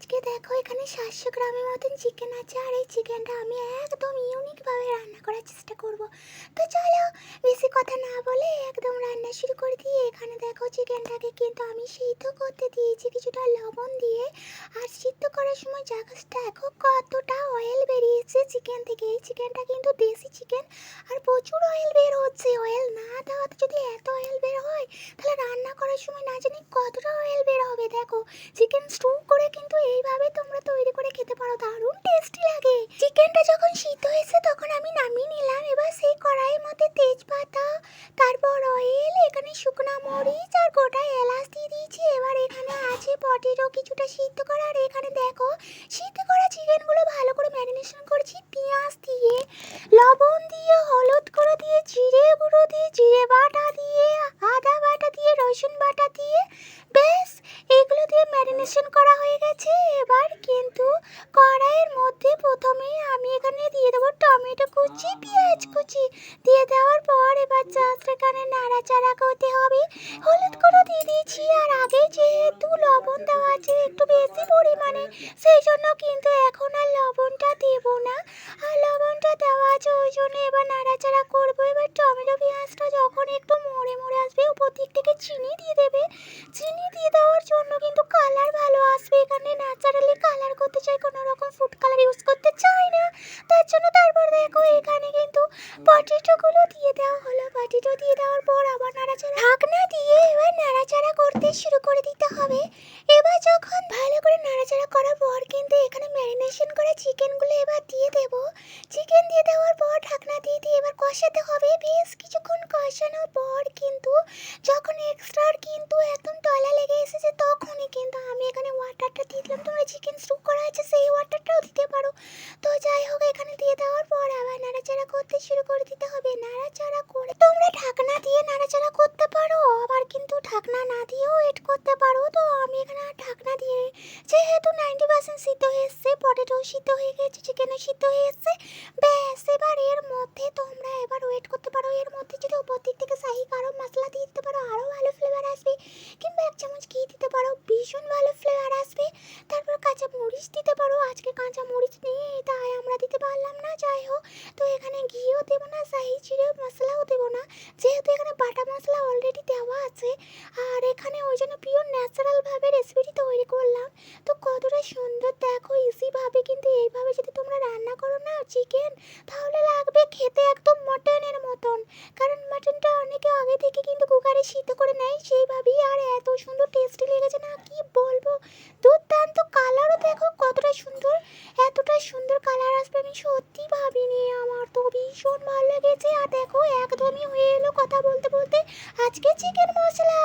আজকে দেখো, এখানে সাতশো গ্রামের মতন চিকেন আছে, আর এই চিকেনটা আমি একদম ইউনিকভাবে রান্না করার চেষ্টা করব। তো চলো, বেশি কথা না বলে একদম রান্না শুরু করে দিয়ে এখানে দেখো চিকেনটাকে কিন্তু আমি সিদ্ধ করতে দিয়েছি কিছুটা লবণ দিয়ে। আর সিদ্ধ করার সময় জাগাসটা দেখো কতটা অয়েল বেরিয়েছে চিকেন থেকে। এই চিকেনটা কিন্তু দেশি চিকেন আর প্রচুর অয়েল বের হচ্ছে। অয়েল না দেওয়াতে যদি এত অয়েল বের তাহলে রান্না করার সময় না জানি কতটা অয়েল বের হবে, দেখো। চিকেন স্টু করে কিন্তু এইভাবে তোমরা তৈরি করে খেতে পারো, দারুণ টেস্টি লাগে। চিকেনটা যখন সিদ্ধ হয়েছে, তখন আমি নামিয়ে নিলাম। এবার সেই কড়াইয়ের মধ্যে তেজপাতা, তারপর অয়েল এখানে শুকনো মরিচ আর গোটা এলাচ দিয়ে দিয়েছি। এবার এখানে আছে পটেটো কিছুটা সিদ্ধ করা। আর এখানে দেখো, সিদ্ধ করা চিকেনগুলো ভালো করে ম্যারিনেশন করেছি। পেঁয়াজ দিয়ে, লবণ দিয়ে, হলুদ গুঁড়ো দিয়ে, জিরে গুঁড়ো দিয়ে, জিরে বাটা দিয়ে আদা বাটা দিয়ে রসুন বাটা দিয়ে বেশ এগুলো দিয়ে ম্যারিনেশন করা হয়ে গেছে। এবার কিন্তু কড়াইয়ের মধ্যে প্রথমেই আমি এখানে দিয়ে দেবো টমেটো কুচি, পেঁয়াজ কুচি। দিয়ে দেওয়ার পর এবার জাস্ট এখানে নাড়াচাড়া করতে হবে। হলুদ গুঁড়ো দিয়ে দিয়েছি আর আগে যেহেতু লবণ দেওয়া আছে একটু বেশি পরিমাণে, সেই জন্য কিন্তু এখন আর লবণটা দেব না। আর লবণটা দেওয়া আছে ওই জন্য এবার নাড়াচাড়া করব। এবার টমেটো পেঁয়াজটা যখন একটু মরে মরে আসবে উপর দিক থেকে চিনি দিয়ে দেবে চিনি দিয়ে দেওয়ার জন্য কিন্তু কালার ভালো আসবে এখানে ন্যাচারালি কালার করতে চাই, কোনো রকম ফুড কালার ইউজ করতে চাই না। তার জন্য তারপর দেখো এখানে কিন্তু পটেটোগুলো দিয়ে দেওয়া হলো। পটেটো দিয়ে দেওয়ার পর আবার নাড়াচাড়া ঢাকনা দিয়ে এবার নাড়াচাড়া করতে শুরু করে দিতে হবে। এবার যখন ভালো করে নাড়াচাড়া করার পর কিন্তু এখানে ম্যারিনেশন করা চিকেনগুলো এবার দিয়ে দেব। চিকেন দিয়ে দেওয়ার পর ঢাকনা দিয়ে দিয়ে এবার কষাতে হবে। বেশ কিছুক্ষণ কষানোর পর কিন্তু যখন এক্সট্রা কিন্তু একদম তলা লেগে এসেছে, তখনই কিন্তু আমি এখানে ওয়াটারটা দিয়ে দিলাম তোমরা চিকেন স্টু করা আছে, সেই ওয়াটারটাও দিতে পারো। তো যাই হোক, এখানে দিয়ে দেওয়ার পর আবার নাড়াচাড়া করতে শুরু করে দিতে হবে। নাড়াচাড়া করে তোমরা ঢাকনা দিয়ে নাড়াচাড়া করতে পারো, আবার কিন্তু ঢাকনা না দিয়েও ওয়েট করতে পারো। তো আমি এখানে ঢাকনা দিয়ে, যেহেতু নাইনটি পার্সেন্ট সিদ্ধ হয়ে এসছে পটেটো সিদ্ধ হয়ে গেছে চিকেনও সিদ্ধ হয়ে এসছে, ব্যাস, এবার এর মধ্যে তোমরা এবার ওয়েট করতে পারো। এর মধ্যে যদি উপর দিক থেকে শাহি গরম মশলা দিয়ে দিতে পারো আরও ভালো ফ্লেভার আসবে, কিংবা এক চামচ ঘি দিতে পারো, ভীষণ ভালো ফ্লেভার আসবে তারপর কাঁচা মরিচ দিতে পারো আজকে কাঁচা মরিচ নেই, তাই আমরা দিতে পারলাম না। যাই হোক, তো এখানে ঘিও দেবো না, শাহি চিড়ে মশলাও দেবো না। যেহেতু এখানে বাটা মশলা অলরেডি দেওয়া আছে, আর এখানে ওই জন্য পিওর ন্যাচারালভাবে রেসিপিটি তৈরি করলাম। তো কতটা সুন্দর, দেখো ইজিভাবে কিন্তু এইভাবে যদি তোমরা রান্না করো না চিকেন তাহলে লাগবে খেতে একদম মটনের মতন। কারণ মাটনটা অনেকে আগে থেকে কুকারে সিদ্ধ করে নেয়, সেইভাবেই আর এত সুন্দর টেস্টি লেগেছে না, কি বলব? দুর্দান্ত কালারও দেখো কতটা সুন্দর, এতটা সুন্দর কালার আসবে, আমি সত্যি ভাবিনি, আমার তো ভীষণ ভালো লেগেছে। আর দেখো, একদমই হয়ে এলো কথা বলতে বলতে, আজকে চিকেন মশলা।